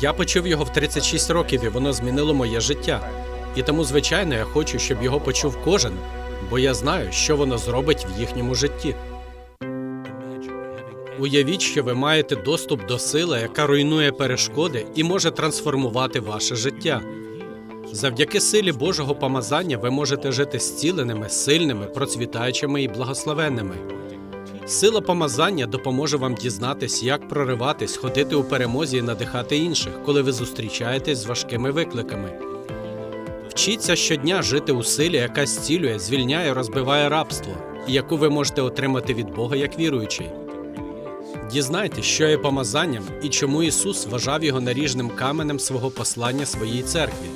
Я почув його в 36 років, і воно змінило моє життя. І тому, звичайно, я хочу, щоб його почув кожен, бо я знаю, що воно зробить в їхньому житті. Уявіть, що ви маєте доступ до сили, яка руйнує перешкоди і може трансформувати ваше життя. Завдяки силі Божого помазання ви можете жити зціленими, сильними, процвітаючими і благословенними. Сила помазання допоможе вам дізнатись, як прориватись, ходити у перемозі і надихати інших, коли ви зустрічаєтесь з важкими викликами. Вчіться щодня жити у силі, яка зцілює, звільняє, розбиває рабство, яку ви можете отримати від Бога як віруючий. Дізнайтесь, що є помазанням і чому Ісус вважав його наріжним каменем свого послання своїй церкві,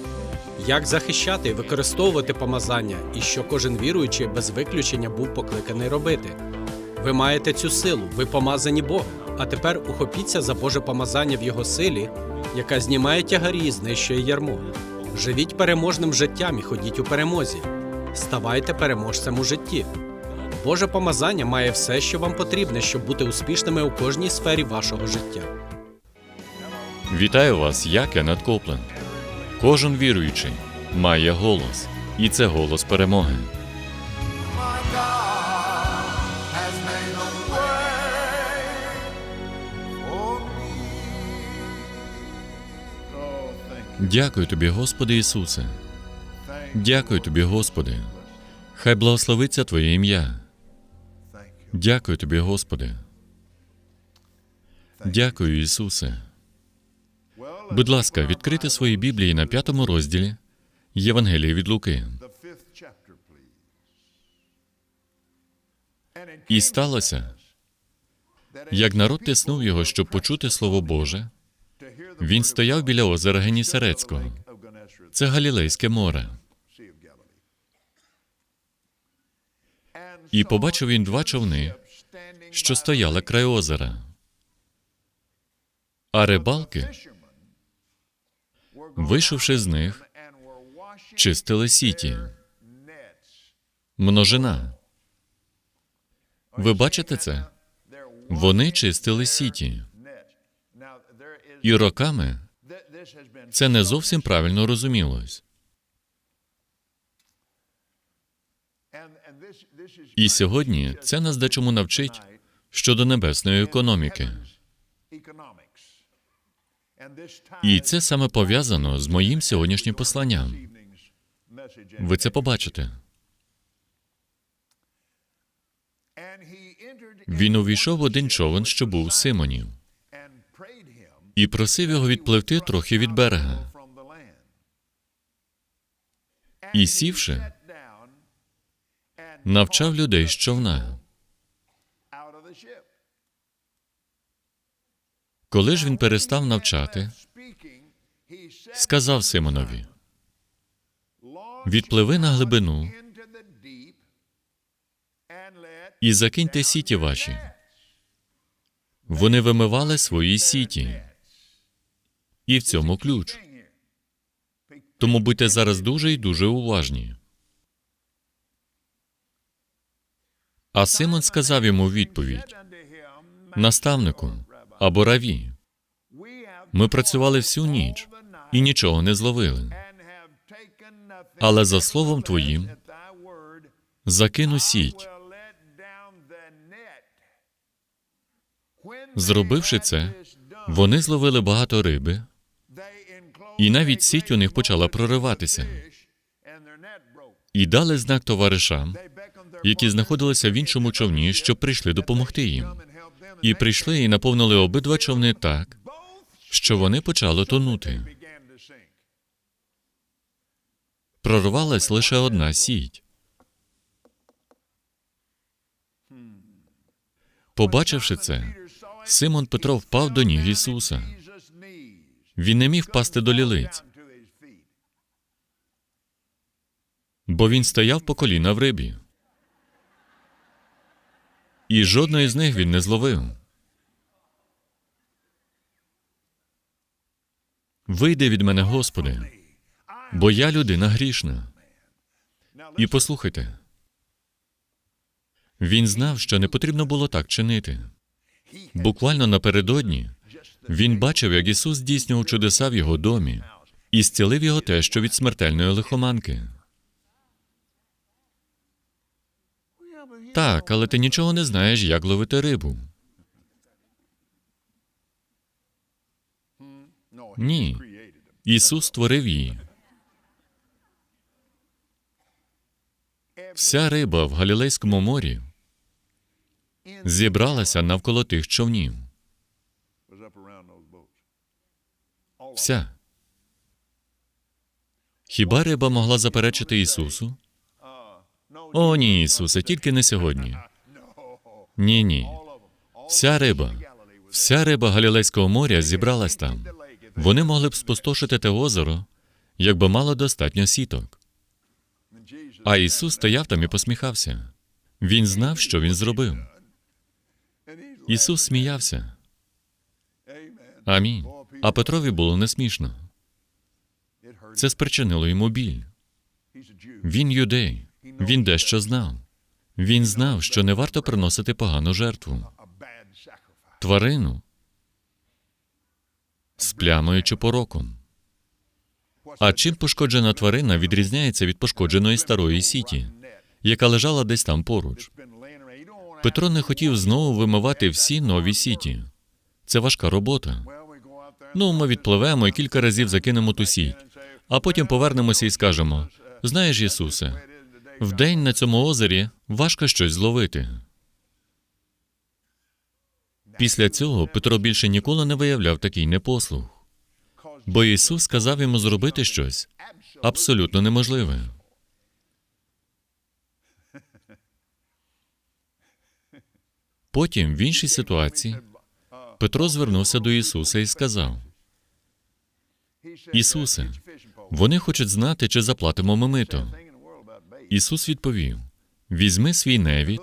як захищати і використовувати помазання, і що кожен віруючий без виключення був покликаний робити. Ви маєте цю силу, ви помазані Богом. А тепер ухопіться за Боже помазання в Його силі, яка знімає тягарі і знищує ярмо. Живіть переможним життям і ходіть у перемозі. Ставайте переможцем у житті. Боже помазання має все, що вам потрібне, щоб бути успішними у кожній сфері вашого життя. Вітаю вас, я Кеннет Копленд. Кожен віруючий має голос, і це голос перемоги. Дякую тобі, Господи Ісусе. Дякую тобі, Господи. Хай благословиться Твоє ім'я. Дякую тобі, Господи. Дякую, Ісусе. Будь ласка, відкрити свої Біблії на п'ятому розділі Євангелії від Луки. І сталося, як народ тиснув його, щоб почути Слово Боже, він стояв біля озера Gennesaret, Це Галілейське море. І побачив він два човни, що стояли край озера. А рибалки, вийшовши з них, чистили сіті. Множина. Ви бачите це? Вони чистили сіті. І роками це не зовсім правильно розумілось. І сьогодні це нас дечому навчить щодо небесної економіки. І це саме пов'язано з моїм сьогоднішнім посланням. Ви це побачите. Він увійшов в один човен, що був Симонів, і просив його відпливти трохи від берега. І сівши, навчав людей з човна. Коли ж він перестав навчати, сказав Симонові: Відпливи на глибину і закиньте сіті ваші. Вони вимивали свої сіті. І в цьому ключ. Тому будьте зараз дуже і дуже уважні. А Симон сказав йому відповідь: наставнику або раві, ми працювали всю ніч і нічого не зловили. Але за словом твоїм закину сіть. Зробивши це, вони зловили багато риби, і навіть сіть у них почала прориватися. і дали знак товаришам, які знаходилися в іншому човні, щоб прийшли допомогти їм. І прийшли і наповнили обидва човни так, що вони почали тонути. Прорвалась лише одна сіть. Побачивши це, Симон Петро впав до ніг Ісуса. Він не міг впасти до лілиць, бо він стояв по коліна в рибі. І жодної з них він не зловив. Вийди від мене, Господи, бо я людина грішна. І послухайте. Він знав, що не потрібно було так чинити. Буквально напередодні Він бачив, як Ісус здійснював чудеса в його домі і зцілив його те, що від смертельної лихоманки. Так, але ти нічого не знаєш, як ловити рибу. Ні. Ісус створив її. Вся риба в Галілейському морі зібралася навколо тих човнів. Вся. Хіба риба могла заперечити Ісусу? О, ні, Ісусе, тільки не сьогодні. Ні, ні. Вся риба, вся риба Галілейського моря зібралась там. Вони могли б спустошити те озеро, якби мало достатньо сіток. А Ісус стояв там і посміхався. Він знав, що він зробив. Ісус сміявся. Амінь. А Петрові було не смішно. Це спричинило йому біль. Він юдей. Він дещо знав. Він знав, що не варто приносити погану жертву. Тварину з плямою чи пороком. А чим пошкоджена тварина відрізняється від пошкодженої старої сіті, яка лежала десь там поруч? Петро не хотів знову вимивати всі нові сіті. Це важка робота. Ну, ми відпливемо і кілька разів закинемо ту сіть, а потім повернемося і скажемо: знаєш, Ісусе, вдень на цьому озері важко щось зловити. Після цього Петро більше ніколи не виявляв такий непослух, бо Ісус сказав йому зробити щось абсолютно неможливе. Потім, в іншій ситуації, Петро звернувся до Ісуса і сказав: Ісусе, вони хочуть знати, чи заплатимо ми мито. Ісус відповів: візьми свій невід,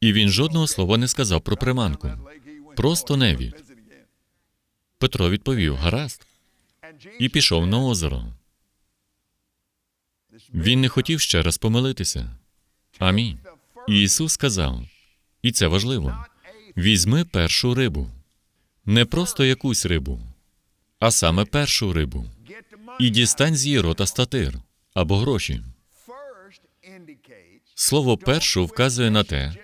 і він жодного слова не сказав про приманку. Просто невід. Петро відповів: гаразд, і пішов на озеро. Він не хотів ще раз помилитися. Амінь. І Ісус сказав, і це важливо: візьми першу рибу, не просто якусь рибу, а саме першу рибу, і дістань з її рота статир або гроші. Слово першу вказує на те,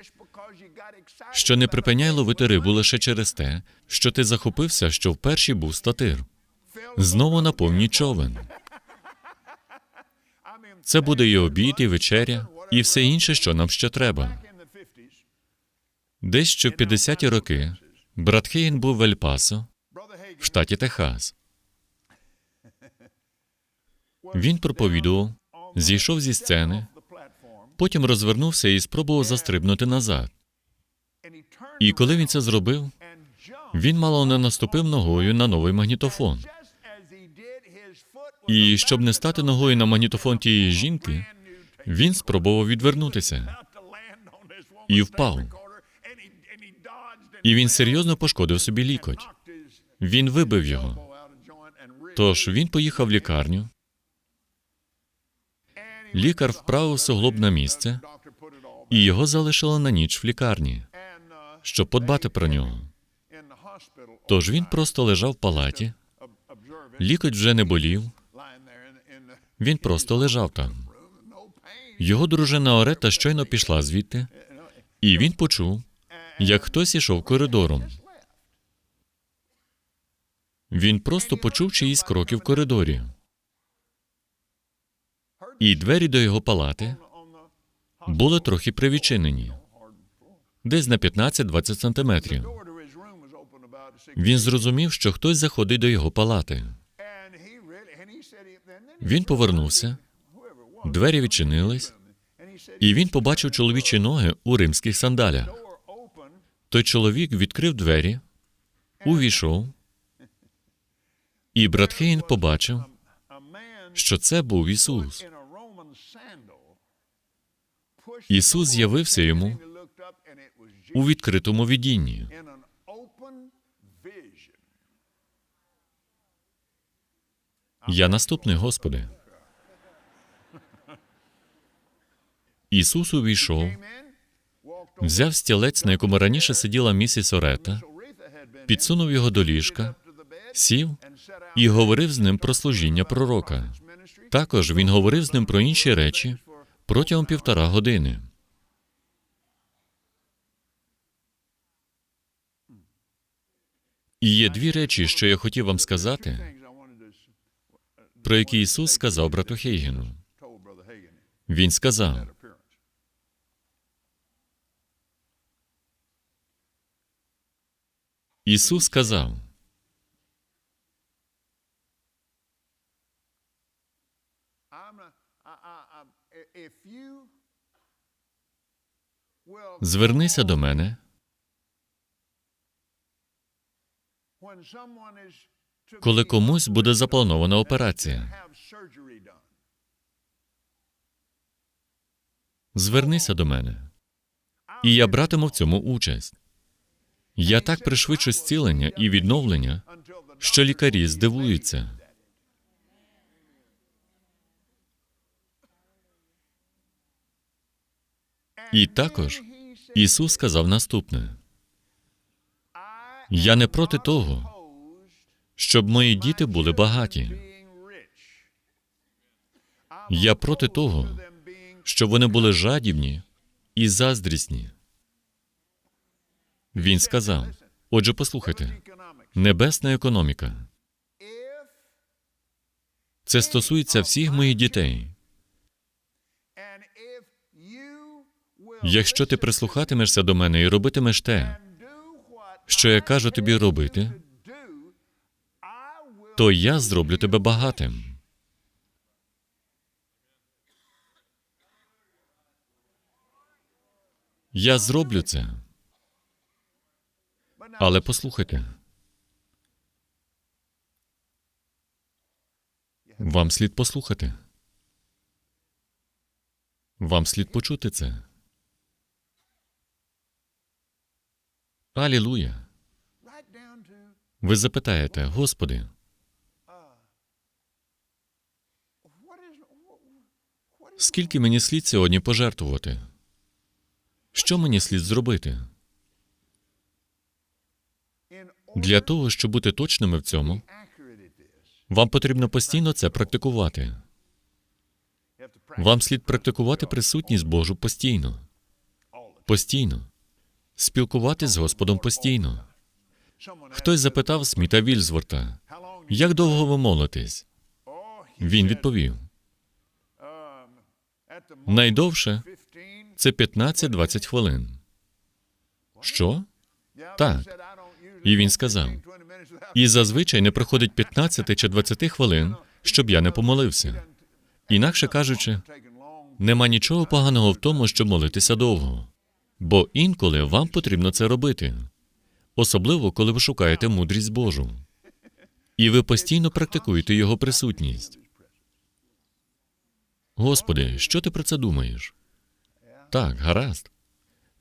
що не припиняй ловити рибу лише через те, що ти захопився, що в першій був статир. Знову наповні човен. Це буде і обід, і вечеря, і все інше, що нам ще треба. Десь що в 50-ті роки брат Хейн був в Ель-Пасо, в штаті Техас. Він проповідував, зійшов зі сцени, потім розвернувся і спробував застрибнути назад. І коли він це зробив, він мало не наступив ногою на новий магнітофон. І щоб не стати ногою на магнітофон тієї жінки, він спробував відвернутися і впав. І він серйозно пошкодив собі лікоть. Він вибив його. Тож він поїхав в лікарню. Лікар вправив суглоб на місце, і його залишили на ніч в лікарні, щоб подбати про нього. Тож він просто лежав в палаті, лікоть вже не болів, він просто лежав там. Його дружина Орета щойно пішла звідти, і він почув, як хтось ішов коридором. Він просто почув чиїсь кроки в коридорі. І двері до його палати були трохи привідчинені, десь на 15-20 сантиметрів. Він зрозумів, що хтось заходить до його палати. Він повернувся, двері відчинились, і він побачив чоловічі ноги у римських сандалях. Той чоловік відкрив двері, увійшов, і брат Хейн побачив, що це був Ісус. Ісус з'явився йому у відкритому відінні. Я наступний, Господи. Ісус увійшов, взяв стілець, на якому раніше сиділа місіс Орета, підсунув його до ліжка, сів і говорив з ним про служіння пророка. Також він говорив з ним про інші речі протягом півтора години. І є дві речі, що я хотів вам сказати, про які Ісус сказав брату Хейгену. Він сказав: Ісус сказав, звернися до мене, коли комусь буде запланована операція. звернися до мене, і я братиму в цьому участь. Я так пришвидшу зцілення і відновлення, що лікарі здивуються. І також Ісус сказав наступне: Я не проти того, щоб мої діти були багаті. Я проти того, щоб вони були жадібні і заздрісні. Він сказав: Отже, послухайте, небесна економіка. Це стосується всіх моїх дітей. Якщо ти прислухатимешся до мене і робитимеш те, що я кажу тобі робити, то я зроблю тебе багатим. Я зроблю це. Але послухайте. Вам слід послухати. Вам слід почути це. Алілуя. Ви запитаєте, Господи, скільки мені слід сьогодні пожертвувати? Що мені слід зробити? Для того, щоб бути точними в цьому, вам потрібно постійно це практикувати. Вам слід практикувати присутність Божу постійно. Постійно. Спілкуватись з Господом постійно. Хтось запитав Сміта Вільзворта, як довго ви молитесь? Він відповів: найдовше це 15-20 хвилин. Що? Так. І він сказав: І зазвичай не проходить 15 чи 20 хвилин, щоб я не помолився. Інакше кажучи, нема нічого поганого в тому, щоб молитися довго. Бо інколи вам потрібно це робити, особливо коли ви шукаєте мудрість Божу. І ви постійно практикуєте його присутність. Господи, що ти про це думаєш? Так, гаразд.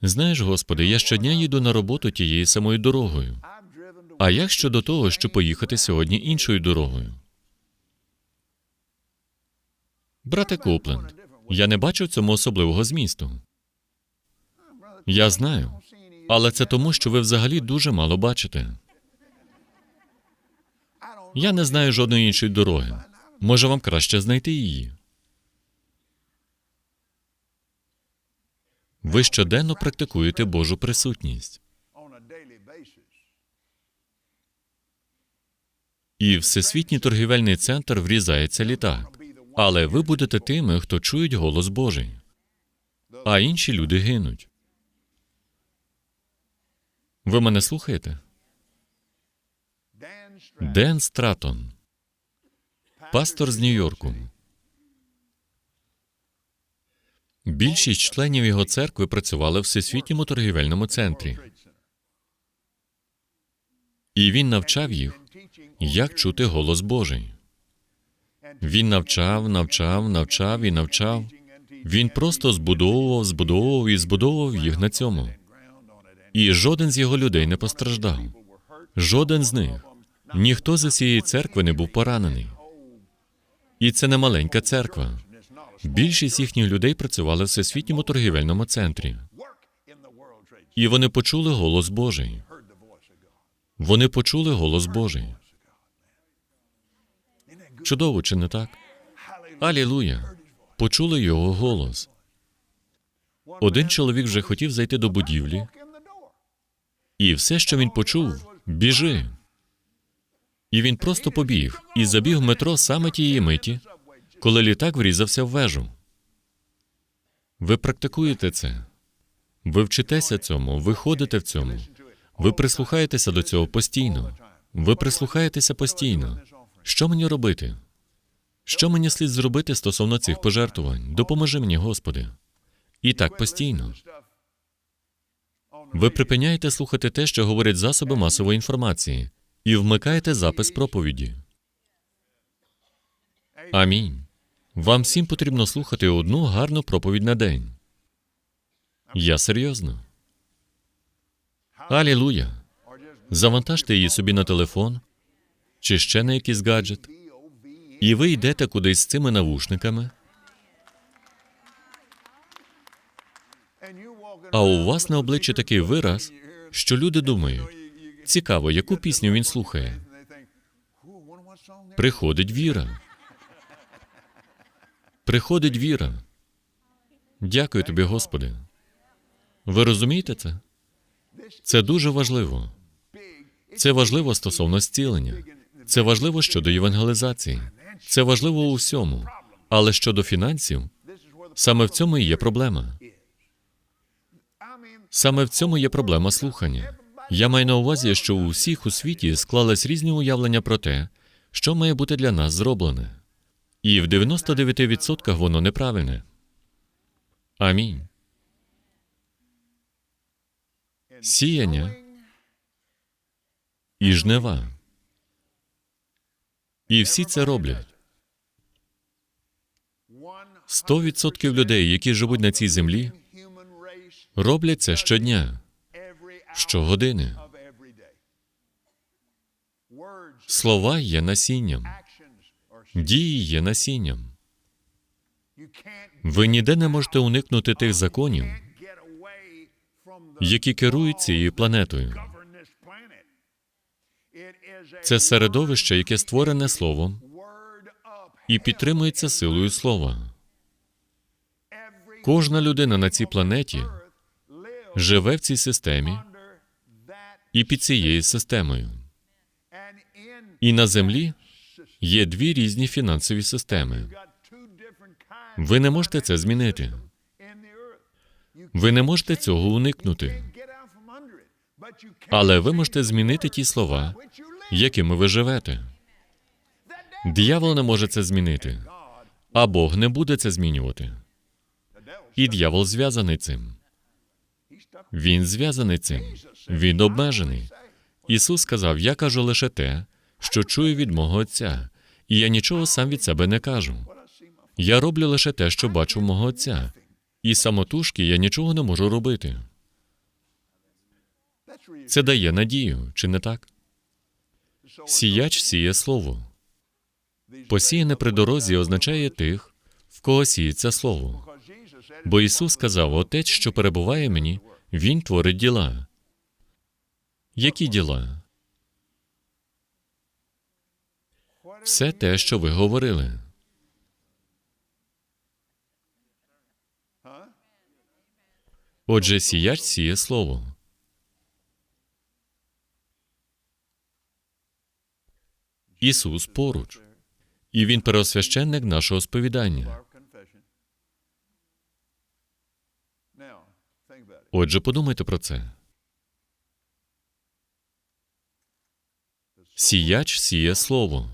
Знаєш, Господи, я щодня їду на роботу тією самою дорогою. А як щодо того, щоб поїхати сьогодні іншою дорогою? Брате Копленд, я не бачу в цьому особливого змісту. Я знаю, але це тому, що ви взагалі дуже мало бачите. Я не знаю жодної іншої дороги. Може, вам краще знайти її. Ви щоденно практикуєте Божу присутність. І Всесвітній торгівельний центр врізається літак. Але ви будете тими, хто чують голос Божий, а інші люди гинуть. Ви мене слухаєте? Ден Стратон, пастор з Нью-Йорку. Більшість членів його церкви працювали в Всесвітньому торгівельному центрі. І він навчав їх, як чути голос Божий. Він навчав, навчав, навчав і навчав. Він просто збудовував, збудовував і збудовував їх на цьому. І жоден з його людей не постраждав. Жоден з них. Ніхто з усієї церкви не був поранений. І це не маленька церква. Більшість їхніх людей працювали в всесвітньому торгівельному центрі. І вони почули голос Божий. Вони почули голос Божий. Чудово, чи не так? Алілуя! Почули його голос. Один чоловік вже хотів зайти до будівлі, і все, що він почув, біжи. І він просто побіг і забіг в метро саме тієї миті, коли літак врізався в вежу. Ви практикуєте це. Ви вчитеся цьому, ви ходите в цьому. Ви прислухаєтеся до цього постійно. Ви прислухаєтеся постійно. Що мені робити? Що мені слід зробити стосовно цих пожертвувань? Допоможи мені, Господи. І так постійно. Ви припиняєте слухати те, що говорять засоби масової інформації, і вмикаєте запис проповіді. Амінь. Вам всім потрібно слухати одну гарну проповідь на день. Я серйозно. Алілуя. Завантажте її собі на телефон чи ще на якийсь гаджет, і ви йдете кудись з цими навушниками, а у вас на обличчі такий вираз, що люди думають: цікаво, яку пісню він слухає. Приходить віра. Приходить віра. Дякую тобі, Господи. Ви розумієте це? Це дуже важливо. Це важливо стосовно зцілення. Це важливо щодо євангелізації. Це важливо у всьому. Але щодо фінансів, саме в цьому і є проблема. Саме в цьому є проблема слухання. Я маю на увазі, що у всіх у світі склались різні уявлення про те, що має бути для нас зроблене. І в 99% воно неправильне. Амінь. Сіяння і жнива. І всі це роблять. 100% людей, які живуть на цій землі, роблять це щодня, щогодини. Слова є насінням, дії є насінням. Ви ніде не можете уникнути тих законів, які керують цією планетою. Це середовище, яке створене словом і підтримується силою слова. Кожна людина на цій планеті живе в цій системі і під цією системою. І на землі є дві різні фінансові системи. Ви не можете це змінити. Ви не можете цього уникнути. Але ви можете змінити ті слова, якими ви живете. Диявол не може це змінити, а Бог не буде це змінювати. І диявол зв'язаний цим. Він зв'язаний цим. Він обмежений. Ісус сказав: Я кажу лише те, що чую від мого Отця, і я нічого сам від себе не кажу. Я роблю лише те, що бачу мого Отця, і самотужки я нічого не можу робити. Це дає надію, чи не так? Сіяч сіє слово. Посіяне при дорозі означає тих, в кого сіється слово. Бо Ісус сказав: Отець, що перебуває мені, Він творить діла. Які діла? Все те, що ви говорили. Отже, сіяч сіє слово. Ісус поруч, і Він переосвященник нашого сповідання. Отже, подумайте про це. Сіяч сіє слово,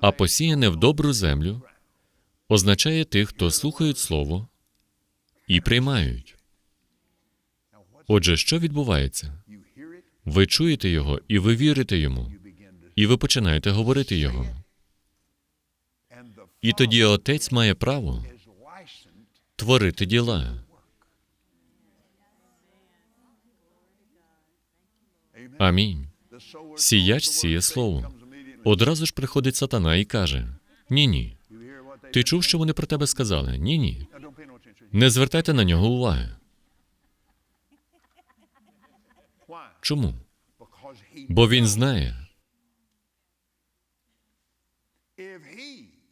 а посіяне в добру землю означає тих, хто слухають слово і приймають. Отже, що відбувається? Ви чуєте його, і ви вірите йому, і ви починаєте говорити його. І тоді отець має право творити діла. Амінь. Сіяч сіє слово. Одразу ж приходить сатана і каже: Ні, ні. Ти чув, що вони про тебе сказали? Ні, ні. Не звертайте на нього уваги. Чому? Бо він знає,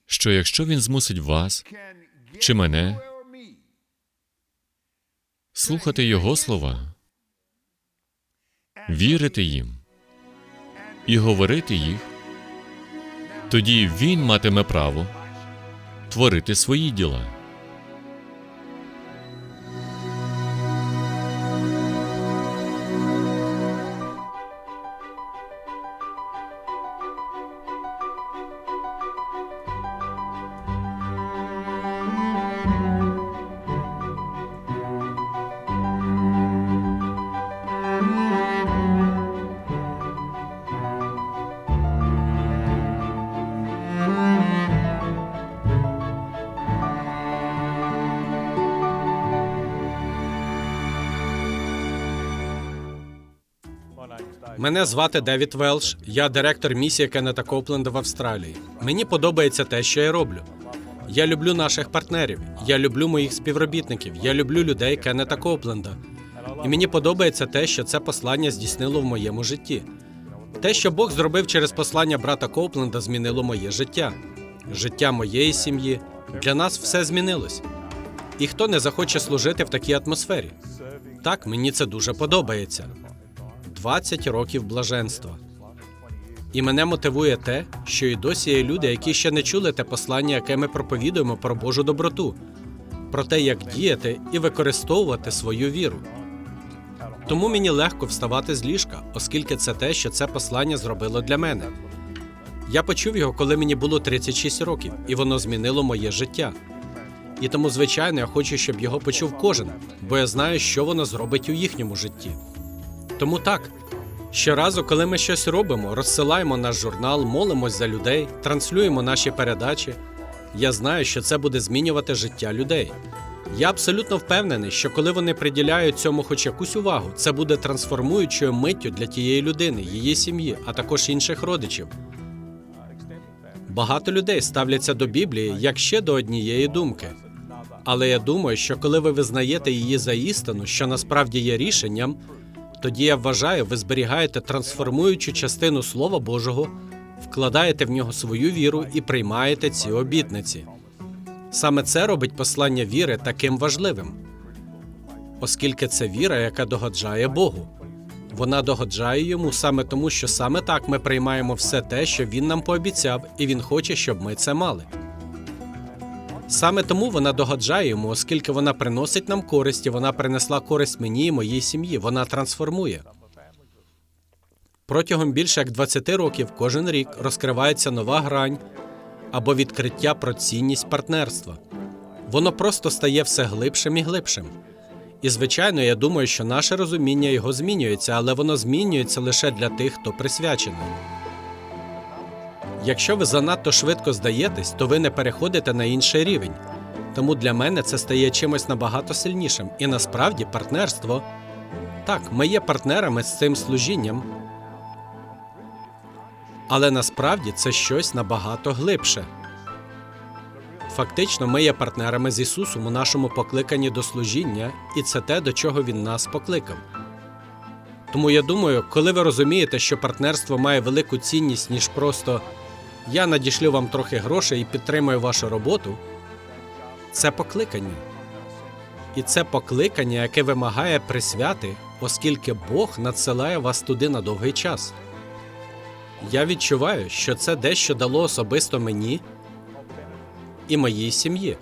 що якщо він змусить вас чи мене слухати його слова, вірити їм і говорити їх, тоді він матиме право творити свої діла. Мене звати Девід Велш. Я директор місії Кеннета Копленда в Австралії. Мені подобається те, що я роблю. Я люблю наших партнерів, я люблю моїх співробітників, я люблю людей Кеннета Копленда. І мені подобається те, що це послання здійснило в моєму житті. Те, що Бог зробив через послання брата Копленда, змінило моє життя, життя моєї сім'ї. Для нас все змінилось. І хто не захоче служити в такій атмосфері? Так, мені це дуже подобається. 20 років блаженства. І мене мотивує те, що і досі є люди, які ще не чули те послання, яке ми проповідуємо про Божу доброту, про те, як діяти і використовувати свою віру. Тому мені легко вставати з ліжка, оскільки це те, що це послання зробило для мене. Я почув його, коли мені було 36 років, і воно змінило моє життя. І тому, звичайно, я хочу, щоб його почув кожен, бо я знаю, що воно зробить у їхньому житті. Тому так. Щоразу, коли ми щось робимо, розсилаємо наш журнал, молимось за людей, транслюємо наші передачі. Я знаю, що це буде змінювати життя людей. Я абсолютно впевнений, що коли вони приділяють цьому хоч якусь увагу, це буде трансформуючою миттю для тієї людини, її сім'ї, а також інших родичів. Багато людей ставляться до Біблії як ще до однієї думки. Але я думаю, що коли ви визнаєте її за істину, що насправді є рішенням, тоді я вважаю, ви зберігаєте трансформуючу частину Слова Божого, вкладаєте в нього свою віру і приймаєте ці обітниці. Саме це робить послання віри таким важливим, оскільки це віра, яка догоджає Богу. Вона догоджає йому саме тому, що саме так ми приймаємо все те, що він нам пообіцяв, і він хоче, щоб ми це мали. Саме тому вона догоджає йому, оскільки вона приносить нам користь, і вона принесла користь мені і моїй сім'ї. Вона трансформує. Протягом більше як 20 років кожен рік розкривається нова грань або відкриття про цінність партнерства. Воно просто стає все глибшим і глибшим. І, звичайно, я думаю, що наше розуміння його змінюється, але воно змінюється лише для тих, хто присвячений. Якщо ви занадто швидко здаєтесь, то ви не переходите на інший рівень. Тому для мене це стає чимось набагато сильнішим. І насправді партнерство так, ми є партнерами з цим служінням, але насправді це щось набагато глибше. Фактично, ми є партнерами з Ісусом у нашому покликанні до служіння, і це те, до чого Він нас покликав. Тому я думаю, коли ви розумієте, що партнерство має велику цінність, ніж просто я надішлю вам трохи грошей і підтримую вашу роботу, це покликання. І це покликання, яке вимагає присвяти, оскільки Бог надсилає вас туди на довгий час. Я відчуваю, що це дещо дало особисто мені і моїй сім'ї.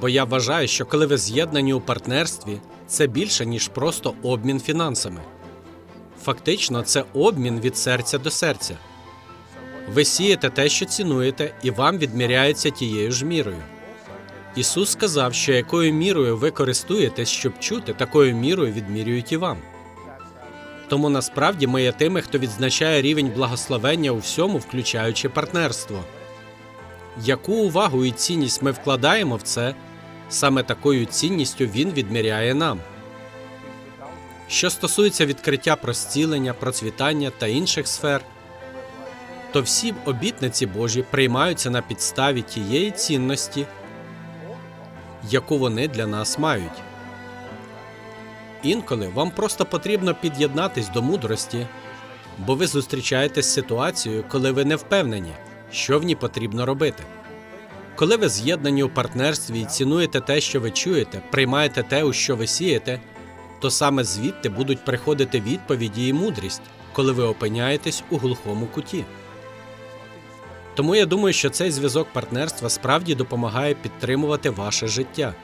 Бо я вважаю, що коли ви з'єднані у партнерстві, це більше, ніж просто обмін фінансами. Фактично, це обмін від серця до серця. Ви сієте те, що цінуєте, і вам відміряється тією ж мірою. Ісус сказав, що якою мірою ви користуєтесь, щоб чути, такою мірою відмірюють і вам. Тому насправді ми є тими, хто відзначає рівень благословення у всьому, включаючи партнерство. Яку увагу і цінність ми вкладаємо в це, саме такою цінністю він відміряє нам. Що стосується відкриття про зцілення, процвітання та інших сфер, то всі обітниці Божі приймаються на підставі тієї цінності, яку вони для нас мають. Інколи вам просто потрібно під'єднатись до мудрості, бо ви зустрічаєтесь з ситуацією, коли ви не впевнені, що в ній потрібно робити. Коли ви з'єднані у партнерстві і цінуєте те, що ви чуєте, приймаєте те, у що ви сієте, то саме звідти будуть приходити відповіді і мудрість, коли ви опиняєтесь у глухому куті. Тому я думаю, що цей зв'язок партнерства справді допомагає підтримувати ваше життя.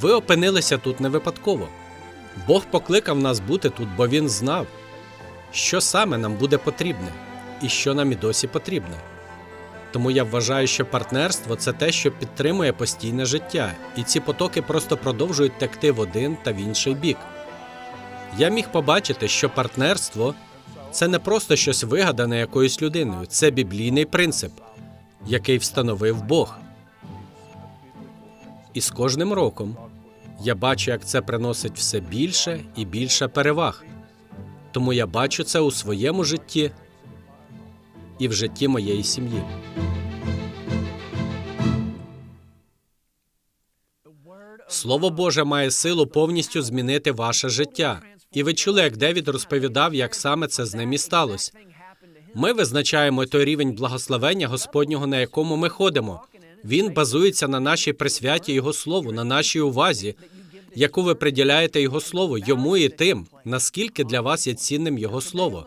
Ви опинилися тут не випадково. Бог покликав нас бути тут, бо Він знав, що саме нам буде потрібне і що нам і досі потрібне. Тому я вважаю, що партнерство це те, що підтримує постійне життя, і ці потоки просто продовжують текти в один та в інший бік. Я міг побачити, що партнерство це не просто щось вигадане якоюсь людиною, це біблійний принцип, який встановив Бог. І з кожним роком я бачу, як це приносить все більше і більше переваг. Тому я бачу це у своєму житті і в житті моєї сім'ї. Слово Боже має силу повністю змінити ваше життя. І ви чули, як Девід розповідав, як саме це з ним і сталося. Ми визначаємо той рівень благословення Господнього, на якому ми ходимо. Він базується на нашій присвяті Його Слову, на нашій увазі, яку ви приділяєте Його Слову, йому і тим, наскільки для вас є цінним Його Слово.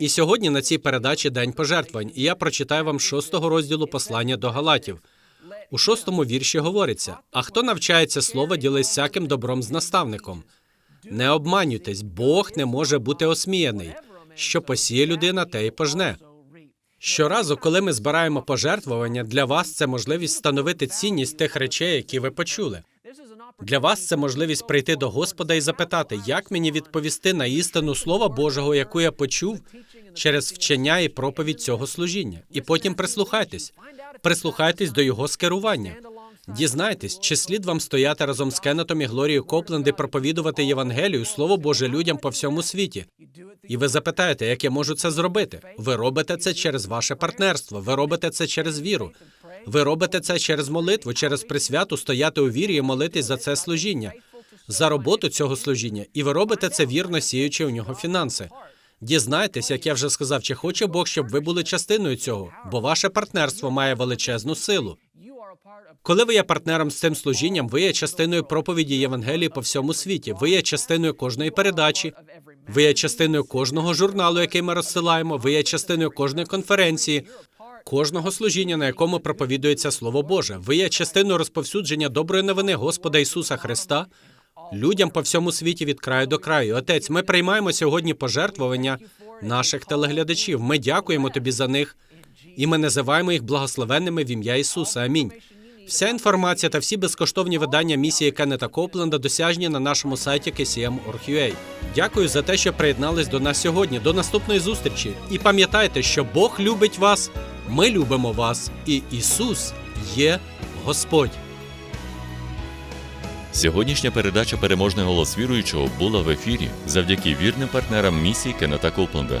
І сьогодні на цій передачі День пожертвувань, і я прочитаю вам шостого розділу послання до Галатів. У шостому вірші говориться: а хто навчається слова, ділись всяким добром з наставником. Не обманюйтесь, Бог не може бути осміяний. Що посіє людина, те й пожне. Щоразу, коли ми збираємо пожертвування, для вас це можливість встановити цінність тих речей, які ви почули. Для вас це можливість прийти до Господа і запитати, як мені відповісти на істину Слова Божого, яку я почув через вчення і проповідь цього служіння. І потім прислухайтесь, прислухайтесь до його скерування. Дізнайтесь, чи слід вам стояти разом з Кеннетом і Глорією Копленд і проповідувати Євангелію, Слово Боже людям по всьому світі. І ви запитаєте, як я можу це зробити? Ви робите це через ваше партнерство, ви робите це через віру. Ви робите це через молитву, через присвяту стояти у вірі і молитись за це служіння, за роботу цього служіння, і ви робите це вірно сіючи у нього фінанси. Дізнайтесь, як я вже сказав, чи хоче Бог, щоб ви були частиною цього, бо ваше партнерство має величезну силу. Коли ви є партнером з цим служінням, ви є частиною проповіді Євангелії по всьому світі. Ви є частиною кожної передачі. Ви є частиною кожного журналу, який ми розсилаємо. Ви є частиною кожної конференції, кожного служіння, на якому проповідується Слово Боже. Ви є частиною розповсюдження доброї новини Господа Ісуса Христа людям по всьому світі від краю до краю. Отець, ми приймаємо сьогодні пожертвування наших телеглядачів. Ми дякуємо тобі за них, і ми називаємо їх благословенними в ім'я Ісуса. Амінь. Вся інформація та всі безкоштовні видання місії Кеннета Копленда досяжні на нашому сайті kcm.org.ua. Дякую за те, що приєднались до нас сьогодні. До наступної зустрічі. І пам'ятайте, що Бог любить вас, ми любимо вас, і Ісус є Господь. Сьогоднішня передача Переможний голос віруючого була в ефірі завдяки вірним партнерам місії Кеннета Копленда.